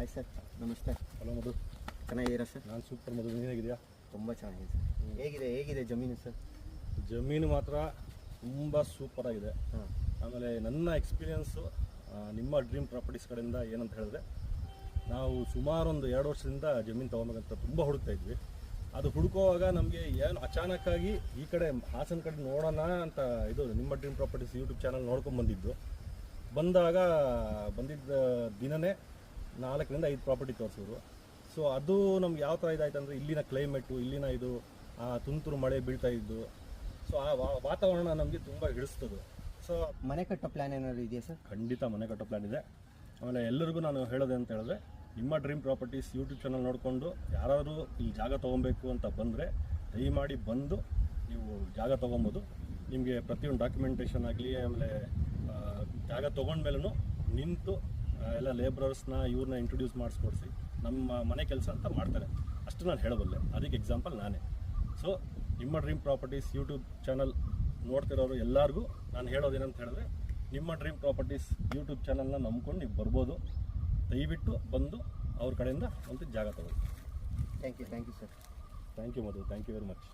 Hi sir ನಮಸ್ತೆ. Hello Madhu ಚೆನ್ನಾಗಿದ್ದೀರಾ sir ನಾನು ಸೂಪರ್ ಮಧು ನೀನಾಗಿದೆಯಾ ತುಂಬ ಚೆನ್ನಾಗಿದೆ ಸರ್ ಹೇಗಿದೆ ಹೇಗಿದೆ ಜಮೀನು ಸರ್ ಜಮೀನು ಮಾತ್ರ ತುಂಬ ಸೂಪರ್ ಆಗಿದೆ. ಹಾಂ. ಆಮೇಲೆ ನನ್ನ ಎಕ್ಸ್ಪೀರಿಯನ್ಸು ನಿಮ್ಮ ಡ್ರೀಮ್ ಪ್ರಾಪರ್ಟೀಸ್ ಕಡೆಯಿಂದ ಏನಂತ ಹೇಳಿದ್ರೆ ನಾವು ಸುಮಾರು ಒಂದು ಎರಡು ವರ್ಷದಿಂದ ಜಮೀನು ತೊಗೊಬೇಕಂತ ತುಂಬ ಹುಡುಕ್ತಾ ಇದ್ವಿ. ಅದು ಹುಡುಕೋವಾಗ ನಮಗೆ ಏನು ಅಚಾನಕ್ಕಾಗಿ ಈ ಕಡೆ ಹಾಸನ ಕಡೆ ನೋಡೋಣ ಅಂತ ಇದು ನಿಮ್ಮ ಡ್ರೀಮ್ ಪ್ರಾಪರ್ಟೀಸ್ ಯೂಟ್ಯೂಬ್ ಚಾನಲ್ ನೋಡ್ಕೊಂಡು ಬಂದಿದ್ದು. ಬಂದಾಗ ಬಂದಿದ್ದ ದಿನನೇ ನಾಲ್ಕರಿಂದ ಐದು ಪ್ರಾಪರ್ಟಿ ತೋರಿಸಿದ್ರು. ಸೊ ಅದು ನಮ್ಗೆ ಯಾವ ಥರ ಇದಾಯ್ತು ಅಂದರೆ ಇಲ್ಲಿನ ಕ್ಲೈಮೇಟು ಇಲ್ಲಿನ ಇದು ಆ ತುಂತುರು ಮಳೆ ಬೀಳ್ತಾ ಇದ್ದು. ಸೊ ಆ ವಾ- ವಾತಾವರಣ ನಮಗೆ ತುಂಬ ಹಿಡಿಸ್ತದೆ. ಸೊ ಮನೆ ಕಟ್ಟೋ ಪ್ಲ್ಯಾನ್ ಏನಾದ್ರು ಇದೆಯಾ ಸರ್? ಖಂಡಿತ ಮನೆ ಕಟ್ಟೋ ಪ್ಲ್ಯಾನ್ ಇದೆ. ಆಮೇಲೆ ಎಲ್ಲರಿಗೂ ನಾನು ಹೇಳೋದು ಅಂತ ಹೇಳಿದ್ರೆ ನಿಮ್ಮ ಡ್ರೀಮ್ ಪ್ರಾಪರ್ಟೀಸ್ ಯೂಟ್ಯೂಬ್ ಚಾನಲ್ ನೋಡಿಕೊಂಡು ಯಾರಾದರೂ ಇಲ್ಲಿ ಜಾಗ ತೊಗೊಬೇಕು ಅಂತ ಬಂದರೆ ದಯಮಾಡಿ ಬಂದು ನೀವು ಜಾಗ ತೊಗೊಬೋದು. ನಿಮಗೆ ಪ್ರತಿಯೊಂದು ಡಾಕ್ಯುಮೆಂಟೇಷನ್ ಆಗಲಿ ಆಮೇಲೆ ಜಾಗ ತೊಗೊಂಡ್ಮೇಲೂ ನಿಂತು ಎಲ್ಲ ಲೇಬ್ರರ್ಸ್ನ ಇವ್ರನ್ನ ಇಂಟ್ರೊಡ್ಯೂಸ್ ಮಾಡಿಸ್ಕೊಡ್ಸಿ. ನಮ್ಮ ಮನೆ ಕೆಲಸ ಅಂತ ಮಾಡ್ತಾರೆ. ಅಷ್ಟು ನಾನು ಹೇಳಬಲ್ಲೆ. ಅದಕ್ಕೆ ಎಕ್ಸಾಂಪಲ್ ನಾನೇ. ಸೊ ನಿಮ್ಮ ಡ್ರೀಮ್ ಪ್ರಾಪರ್ಟೀಸ್ ಯೂಟ್ಯೂಬ್ ಚಾನಲ್ ನೋಡ್ತಿರೋರು ಎಲ್ಲರಿಗೂ ನಾನು ಹೇಳೋದೇನಂತ ಹೇಳಿದ್ರೆ ನಿಮ್ಮ ಡ್ರೀಮ್ ಪ್ರಾಪರ್ಟೀಸ್ ಯೂಟ್ಯೂಬ್ ಚಾನಲ್ನ ನಂಬ್ಕೊಂಡು ನೀವು ಬರ್ಬೋದು. ದಯವಿಟ್ಟು ಬಂದು ಅವ್ರ ಕಡೆಯಿಂದ ಒಂದು ಜಾಗ ತಗೊಳ್ಳಿ. Thank you thank you sir thank you Madhu. Thank you very much